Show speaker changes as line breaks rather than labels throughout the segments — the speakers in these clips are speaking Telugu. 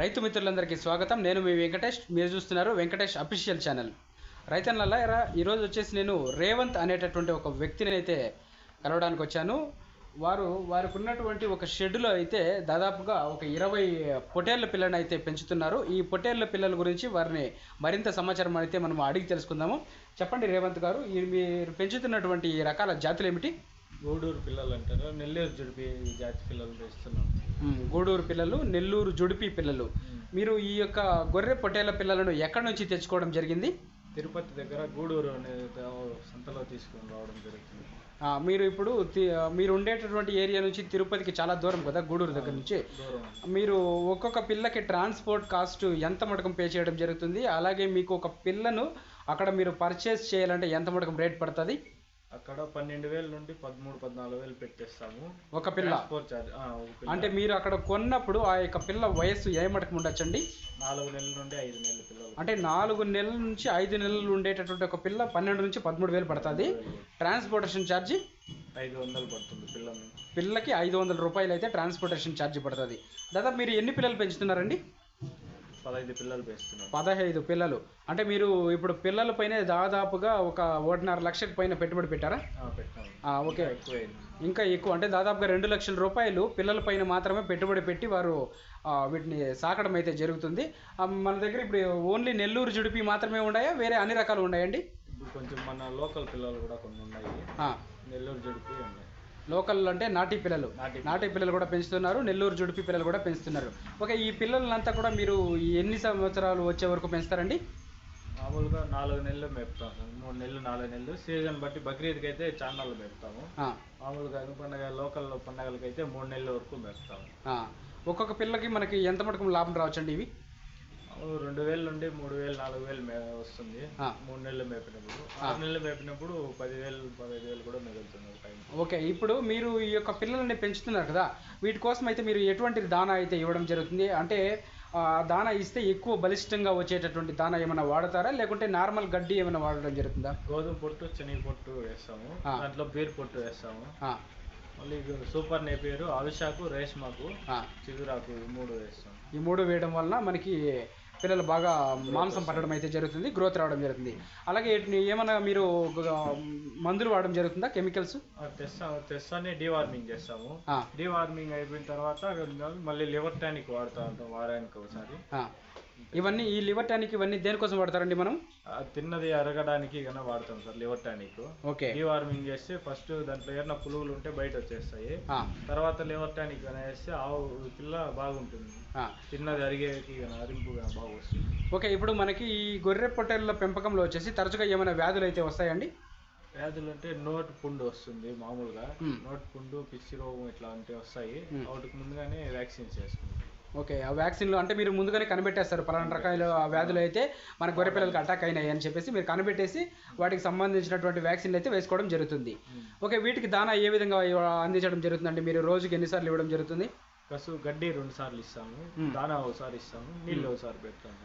రైతు మిత్రులందరికీ స్వాగతం. నేను మీ వెంకటేష్. మీరు చూస్తున్నారు వెంకటేష్ అఫీషియల్ ఛానల్. రైతన్నల ఈరోజు వచ్చేసి నేను రేవంత్ అనేటటువంటి ఒక వ్యక్తిని అయితే కలవడానికి వచ్చాను. వారు వారికి ఉన్నటువంటి ఒక షెడ్లో అయితే దాదాపుగా ఒక ఇరవై పొటేళ్ళ పిల్లని అయితే పెంచుతున్నారు. ఈ పొటేళ్ళ పిల్లల గురించి వారిని మరింత సమాచారం అయితే మనం అడిగి తెలుసుకుందాము. చెప్పండి రేవంత్ గారు ఈ మీరు పెంచుతున్నటువంటి రకాల జాతులు ఏమిటి?
గూడూరు పిల్లలు అంటారు. నెల్లూరు జుడిపి జాతి పిల్లలు వేస్తున్నాం.
గూడూరు పిల్లలు నెల్లూరు జుడిపి పిల్లలు. మీరు ఈ యొక్క గొర్రె పొట్టేళ్ళ పిల్లలను ఎక్కడి నుంచి తెచ్చుకోవడం జరిగింది?
తిరుపతి దగ్గర గూడూరు అనే సంతలో తీసుకొని రావడం జరుగుతుంది.
మీరు ఇప్పుడు మీరు ఉండేటటువంటి ఏరియా నుంచి తిరుపతికి చాలా దూరం కదా గూడూరు దగ్గర నుంచి? మీరు ఒక్కొక్క పిల్లకి ట్రాన్స్పోర్ట్ కాస్ట్ ఎంత మటకం పే చేయడం జరుగుతుంది? అలాగే మీకు ఒక పిల్లను అక్కడ మీరు పర్చేస్ చేయాలంటే ఎంత మటకం రేట్ పడుతుంది?
అక్కడ పన్నెండు వేల నుండి పదమూడు పద్నాలుగు వేలు పెట్టేస్తాము.
ఒక పిల్ల.
ట్రాన్స్పోర్ట్ ఛార్జ్ ఆ, ఒక పిల్ల.
అంటే మీరు అక్కడ కొన్నప్పుడు ఆ యొక్క పిల్ల వయస్సు ఏ మటకం ఉండొచ్చండి?
నాలుగు నెలల నుండి ఐదు నెలల పిల్లలు.
అంటే నాలుగు నెలల నుంచి ఐదు నెలలు ఉండేటటువంటి ఒక పిల్ల పన్నెండు నుంచి పదమూడు వేలు పడుతుంది. ట్రాన్స్పోర్టేషన్ ఛార్జీ
ఐదు వందలు పడుతుంది పిల్లని
పిల్లకి ఐదు వందల రూపాయలు అయితే ట్రాన్స్పోర్టేషన్ ఛార్జ్ పడుతుంది. దాదాపు మీరు ఎన్ని పిల్లలు పెంచుతున్నారండి?
పదహైదు పిల్లలు వేస్తున్నాం
పదహైదు పిల్లలు. అంటే మీరు ఇప్పుడు పిల్లల పైన దాదాపుగా ఒక ఒకటిన్నర లక్షకు పైన పెట్టుబడి పెట్టారా? ఓకే. ఇంకా ఎక్కువ. అంటే దాదాపుగా రెండు లక్షల రూపాయలు పిల్లల పైన మాత్రమే పెట్టుబడి పెట్టి వారు వీటిని సాకడం అయితే జరుగుతుంది. మన దగ్గర ఇప్పుడు ఓన్లీ నెల్లూరు జుడిపి మాత్రమే ఉన్నాయా? వేరే అన్ని రకాలు ఉన్నాయండి?
కొంచెం మన లోకల్ పిల్లలు కూడా కొన్ని ఉన్నాయి. నెల్లూరు జుడిపి ఉన్నాయి.
లోకల్ అంటే నాటి పిల్లలు.
నాటి
నాటి పిల్లలు. కూడా పెంచుతున్నారు నెల్లూరు జుడిపి పిల్లలు కూడా పెంచుతున్నారు. ఓకే ఈ పిల్లలంతా కూడా మీరు ఎన్ని సంవత్సరాలు వచ్చే వరకు పెంచుతారండి?
మామూలుగా నాలుగు నెలలు మేపుతాం మూడు నెలలు నాలుగు నెలలు. సీజన్ బట్టి బక్రీద్కి అయితే చాన్నాళ్ళు మేపుతాము. మామూలుగా పండగ లోకల్ పండగలకి అయితే మూడు నెలల వరకు మేపుతాము.
ఒక్కొక్క పిల్లకి మనకి ఎంత మటుకు లాభం రావచ్చండి ఇవి?
రెండు వేల నుండి మూడు వేలు నాలుగు వేలు వస్తుంది. మూడు నెలలు మేపినప్పుడు. ఆరు నెలలు మేపినప్పుడు పదివేలు పదహైదు వేలు కూడా మిగులుతుంది
ఓకే ఇప్పుడు మీరు ఈ యొక్క పిల్లల్ని పెంచుతున్నారు కదా వీటి కోసం అయితే మీరు ఎటువంటి దానా అయితే ఇవ్వడం జరుగుతుంది? అంటే దానా ఇస్తే ఎక్కువ బలిష్టంగా వచ్చేటటువంటి దానా ఏమైనా వాడతారా? లేకుంటే నార్మల్ గడ్డి ఏమైనా వాడడం జరుగుతుందా?
గోధుమ పొట్టు శనగ పొట్టు వేస్తాము. దాంట్లో బీర్ పొట్టు వేస్తాము. మళ్ళీ సూపర్ నేపేరు అవిశాకు రేష్మాకు. చిగురాకు ఈ మూడు వేస్తాం.
ఈ మూడు వేయడం వలన మనకి పిల్లలు బాగా మాంసం పట్టడం అయితే జరుగుతుంది గ్రోత్ రావడం జరుగుతుంది. అలాగే వీటిని ఏమైనా మీరు మందులు వాడడం జరుగుతుందా కెమికల్స్
తెస్తా తెస్తానే డీవార్మింగ్ చేస్తాము. డీవార్మింగ్ అయిపోయిన తర్వాత మళ్ళీ లివర్ టానిక్ వాడుతూ ఉంటాం వారానికి ఒకసారి
ఇవన్నీ ఈ లివర్ టానిక్ ఇవన్నీ దేనికోసం వాడతారండి మనం?
తిన్నది అరగడానికి కన్నా వాడతాం sir liver tonic.
Okay.
Deworming చేస్తే ఫస్ట్ దాంట్లో ఏమైనా పురుగులు ఉంటే బయట వచ్చేస్తాయి. తర్వాత లివర్ టానిక్ కన్నా వేస్తే ఆవు పిల్ల బాగుంటుంది. తిన్నది అరిగేకి అరింపుగా బాగా వస్తుంది.
ఓకే ఇప్పుడు మనకి ఈ గొర్రె పొట్టేళ్ళ పెంపకంలో వచ్చేసి తరచుగా ఏమైనా వ్యాధులు అయితే వస్తాయండి?
వ్యాధులు అంటే నోటి పుండు వస్తుంది మామూలుగా. నోటి పుండు పిచ్చి రోగం ఇట్లా అంటే వస్తాయి. వాటికి ముందుగానే వ్యాక్సిన్స్ చేసుకుంటాం.
ఓకే ఆ వ్యాక్సిన్లు అంటే మీరు ముందుగానే కనిపెట్టేస్తారు. పలానా రకాల వ్యాధులు అయితే మన గొర్రె పిల్లలకి అటాక్ అయినాయి అని చెప్పేసి మీరు కనిపెట్టేసి వాటికి సంబంధించినటువంటి వ్యాక్సిన్లు అయితే వేసుకోవడం జరుగుతుంది. ఓకే వీటికి దానా ఏ విధంగా అందించడం జరుగుతుందండి? మీరు రోజుకి ఎన్నిసార్లు ఇవ్వడం జరుగుతుంది?
కసు గడ్డి రెండు సార్లు ఇస్తాము.
మ్.
దానా ఒకసారి ఇస్తాము. నీళ్ళు ఒకసారి పెడతాము.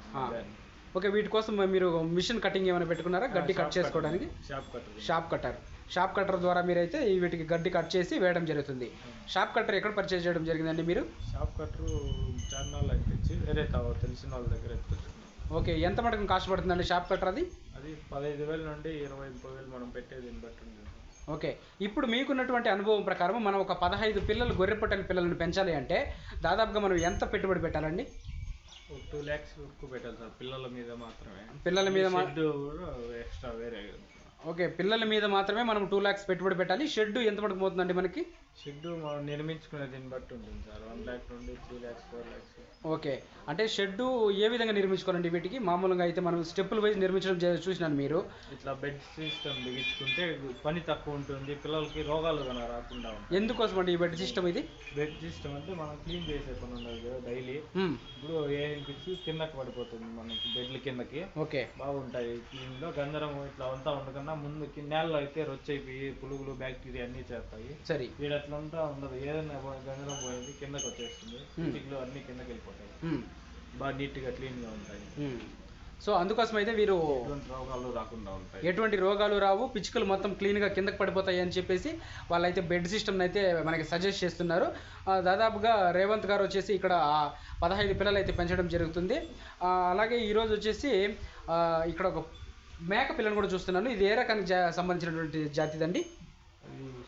ఓకే వీటి కోసం మీరు మిషన్ కటింగ్ ఏమైనా పెట్టుకున్నారా? గడ్డి కట్ చేసుకోవడానికి?
Chaff cutter.
Chaff cutter. Chaff cutter ద్వారా మీరైతే ఈ వీటికి గడ్డి కట్ చేసి వేయడం జరుగుతుంది. షాప్ కట్టర్ ఎక్కడ పర్చేజ్ చేయడం జరిగిందండి మీరు?
షాప్ కట్టరు చార్నాల్ తెచ్చి వేరే తెలిసిన వాళ్ళ దగ్గర
ఓకే ఎంత మటుకు కాస్ట్ పడుతుందండి షాప్ కట్టర్ అది?
అది పదహైదు వేల నుండి ఇరవై ముప్పై వేలు మనం పెట్టేది బట్టి
ఓకే ఇప్పుడు మీకున్నటువంటి అనుభవం ప్రకారం మనం ఒక పదహైదు పిల్లలు గొర్రె పొట్టెల పిల్లలను పెంచాలి అంటే దాదాపుగా మనం ఎంత పెట్టుబడి పెట్టాలండి?
టూ ల్యాక్స్ వరకు పెట్టాలి సార్ పిల్లల మీద మాత్రమే.
పిల్లల మీద
ఎక్స్ట్రా వేరే
ఓకే పిల్లల మీద మాత్రమే మనం టూ ల్యాక్స్ పెట్టుబడి పెట్టాలి. షెడ్ ఎంత మటుకు పోతుందండి మనకి?
షెడ్ మనం నిర్మించుకునే దీన్ని బట్టి ఉంటుంది సార్. వన్ ల్యాక్ నుండి three lakhs four lakhs
okay. అంటే షెడ్ ఏ విధంగా నిర్మించుకోవాలండి వీటికి? మామూలుగా అయితే మనం స్టెప్పుల వైజ్ నిర్మించడం చే- చూసినాను మీరు.
ఇట్లా బెడ్ సిస్టమ్ బిగించుకుంటే పని తక్కువ ఉంటుంది పిల్లలకి రోగాలు కన్నా రాకుండా ఉంటాయి.
ఎందుకోసం అండి ఈ బెడ్ సిస్టమ్ ఇది?
బెడ్ సిస్టమ్ అంటే మనం క్లీన్ చేసే పని ఉండదు కదా డైలీ
మ్మ్.
ఇప్పుడు ఏ పిచ్చి కిందకి పడిపోతుంది మనకి బెడ్ల కిందకి.
ఓకే.
బాగుంటాయి. క్లీన్గా గందరం ఇట్లా అంతా ఉండకన్నా ముందుకి నేలలో అయితే రొచ్చైపోయి పురుగులు బ్యాక్టీరియా అన్నీ చేస్తాయి.
సరే.
అట్లా అంతా ఉండదు. ఏదైనా గందరం పోయేది కిందకి వచ్చేస్తుంది. చిక్కులు అన్నీ కిందకి వెళ్ళిపోతాయి. బాగా నీట్గా క్లీన్గా ఉంటాయి.
సో అందుకోసం అయితే వీరు
ఎటువంటి రోగాలు రాకుండా ఉంటాయి.
ఎటువంటి రోగాలు రావు. పిచ్చుకలు మొత్తం క్లీన్గా కిందకి పడిపోతాయి అని చెప్పేసి వాళ్ళైతే బెడ్ సిస్టమ్ అయితే మనకి సజెస్ట్ చేస్తున్నారు. దాదాపుగా రేవంత్ గారు వచ్చేసి ఇక్కడ పదహైదు పిల్లలు అయితే పెంచడం జరుగుతుంది. అలాగే ఈరోజు వచ్చేసి ఇక్కడ ఒక మేక పిల్లని కూడా చూస్తున్నాను. ఇది ఏ రకానికి సంబంధించినటువంటి జాతిదండి?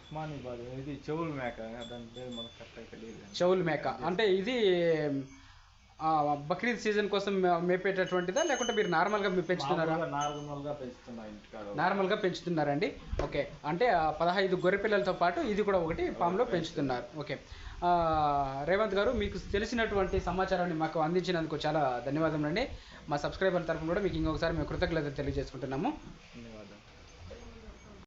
ఇది ఉస్మాని బాద్ ఇది చెవులు మేక దాని పేరు మనకు కరెక్ట్గా తెలియదు
చెవులు మేక. అంటే ఇది బక్రీద్ సీజన్ కోసం మేపేటటువంటిదా? లేకుంటే మీరు నార్మల్గా మీరు పెంచుతున్నారా?
నార్మల్గా పెంచుతున్నా ఇంటికాడ.
నార్మల్గా పెంచుతున్నారండి. ఓకే. అంటే పదహైదు గొర్రె పిల్లలతో పాటు ఇది కూడా ఒకటి ఫామ్లో పెంచుతున్నారు. ఓకే. రేవంత్ గారు మీకు తెలిసినటువంటి సమాచారాన్ని మాకు అందించినందుకు చాలా ధన్యవాదములండి. మా సబ్స్క్రైబర్ తరఫున కూడా మీకు ఇంకొకసారి మేము కృతజ్ఞత తెలియజేసుకుంటున్నాము.
ధన్యవాదాలు.